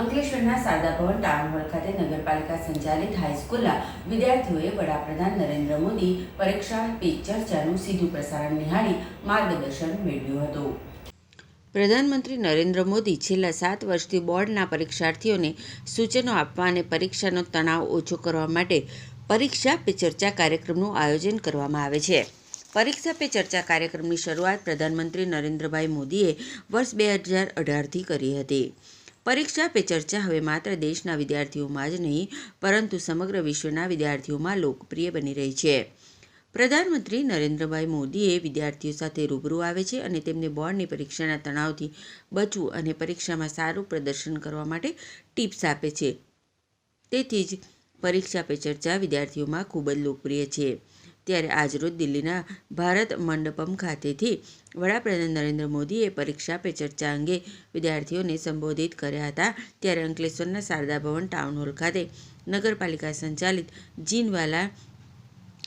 અંકલેશ્વરના શારદા ભવન ટાઉન ખાતે નગરપાલિકા સંચાલિત હાઈસ્કૂલના વિદ્યાર્થીઓએ વડાપ્રધાન નરેન્દ્ર મોદી પરીક્ષા પે ચર્ચાનું સીધું પ્રસારણ નિહાળી માર્ગદર્શન મેળવ્યું હતું. પ્રધાનમંત્રી નરેન્દ્ર મોદી છેલ્લા સાત વર્ષથી બોર્ડના પરીક્ષાર્થીઓને સૂચનો આપવા અને પરીક્ષાનો તણાવ ઓછો કરવા માટે પરીક્ષા પે ચર્ચા કાર્યક્રમનું આયોજન કરવામાં આવે છે. પરીક્ષા પે ચર્ચા કાર્યક્રમની શરૂઆત પ્રધાનમંત્રી નરેન્દ્રભાઈ મોદીએ વર્ષ બે હજાર અઢારથી કરી હતી. પરીક્ષા પે ચર્ચા હવે માત્ર દેશના વિદ્યાર્થીઓમાં જ નહીં, પરંતુ સમગ્ર વિશ્વના વિદ્યાર્થીઓમાં લોકપ્રિય બની રહી છે. પ્રધાનમંત્રી નરેન્દ્રભાઈ મોદીએ વિદ્યાર્થીઓ સાથે રૂબરૂ આવે છે અને તેમને બોર્ડની પરીક્ષાના તણાવથી બચવું અને પરીક્ષામાં સારું પ્રદર્શન કરવા માટે ટિપ્સ આપે છે. તેથી જ પરીક્ષા પે ચર્ચા વિદ્યાર્થીઓમાં ખૂબ જ લોકપ્રિય છે. ત્યારે આજરોજ દિલ્હીના ભારત મંડપમ ખાતેથી વડાપ્રધાન નરેન્દ્ર મોદીએ પરીક્ષા પે ચર્ચા અંગે વિદ્યાર્થીઓને સંબોધિત કર્યા હતા. ત્યારે અંકલેશ્વરના શારદા ભવન ટાઉન હોલ ખાતે નગરપાલિકા સંચાલિત જીનવાલા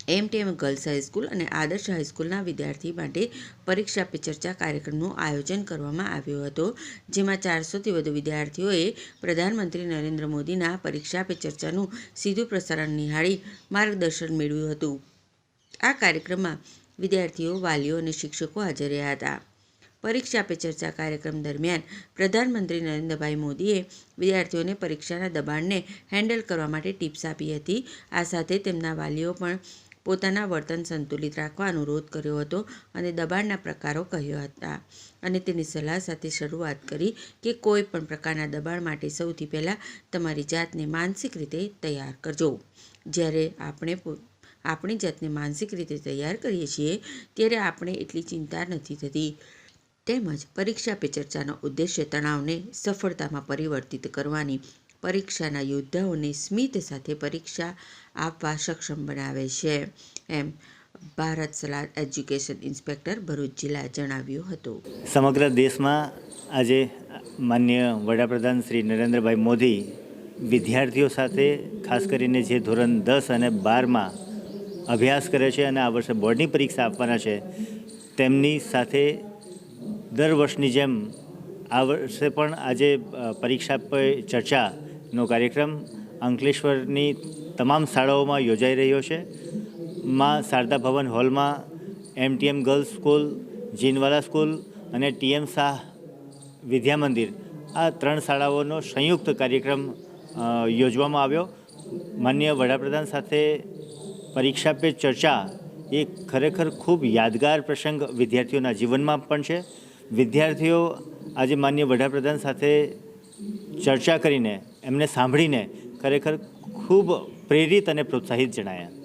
એમટીએમ ગર્લ્સ હાઈસ્કૂલ અને આદર્શ હાઈસ્કૂલના વિદ્યાર્થી માટે પરીક્ષા પે ચર્ચા કાર્યક્રમનું આયોજન કરવામાં આવ્યું હતું, જેમાં ચારસોથી વધુ વિદ્યાર્થીઓએ પ્રધાનમંત્રી નરેન્દ્ર મોદીના પરીક્ષા પે ચર્ચાનું સીધું પ્રસારણ નિહાળી માર્ગદર્શન મેળવ્યું હતું. આ કાર્યક્રમમાં વિદ્યાર્થીઓ, વાલીઓ અને શિક્ષકો હાજર રહ્યા હતા. પરીક્ષા પે ચર્ચા કાર્યક્રમ દરમિયાન પ્રધાનમંત્રી નરેન્દ્રભાઈ મોદીએ વિદ્યાર્થીઓને પરીક્ષાના દબાણને હેન્ડલ કરવા માટે ટિપ્સ આપી હતી. આ સાથે તેમના વાલીઓ પણ પોતાના વર્તન સંતુલિત રાખવા અનુરોધ કર્યો હતો અને દબાણના પ્રકારો કહ્યા હતા અને તેની સલાહ સાથે શરૂઆત કરી કે કોઈ પણ પ્રકારના દબાણ માટે સૌથી પહેલાં તમારી જાતને માનસિક રીતે તૈયાર કરજો. જ્યારે આપણે આપણી જાતને માનસિક રીતે તૈયાર કરીએ છીએ ત્યારે આપણે એટલી ચિંતા નથી થતી. તેમજ પરીક્ષા પે ચર્ચાનો ઉદ્દેશ્ય તણાવને સફળતામાં પરિવર્તિત કરવાની. પરીક્ષાના યોદ્ધાઓને સ્મિત સાથે પરીક્ષા આપવા સક્ષમ બનાવે છે. એમ ભારત સલાદ એજ્યુકેશન ઇન્સ્પેક્ટર ભરૂચ જિલ્લા જણાવ્યું હતું. સમગ્ર દેશમાં આજે માન્ય વડાપ્રધાન શ્રી નરેન્દ્રભાઈ મોદી વિદ્યાર્થીઓ સાથે ખાસ કરીને જે ધોરણ દસ અને બારમાં અભ્યાસ કરે છે અને આ વર્ષે બોર્ડની પરીક્ષા આપવાના છે. તેમની સાથે દર વર્ષની જેમ આ વર્ષે પણ આજે પરીક્ષા પર ચર્ચાનો કાર્યક્રમ અંકલેશ્વરની તમામ શાળાઓમાં યોજાઈ રહ્યો છે. માં શારદા ભવન હોલમાં MTM girls school, Jinwala school અને ટીએમ શાહ વિદ્યા મંદિર આ ત્રણ શાળાઓનો સંયુક્ત કાર્યક્રમ યોજવામાં આવ્યો. માન્ય વડાપ્રધાન સાથે પરીક્ષા પે ચર્ચા એ ખરેખર ખૂબ યાદગાર પ્રસંગ વિદ્યાર્થીઓના જીવનમાં પણ છે. વિદ્યાર્થીઓ આજે માન્ય વડાપ્રધાન સાથે ચર્ચા કરીને, એમને સાંભળીને ખરેખર ખૂબ પ્રેરિત અને પ્રોત્સાહિત જણાયા.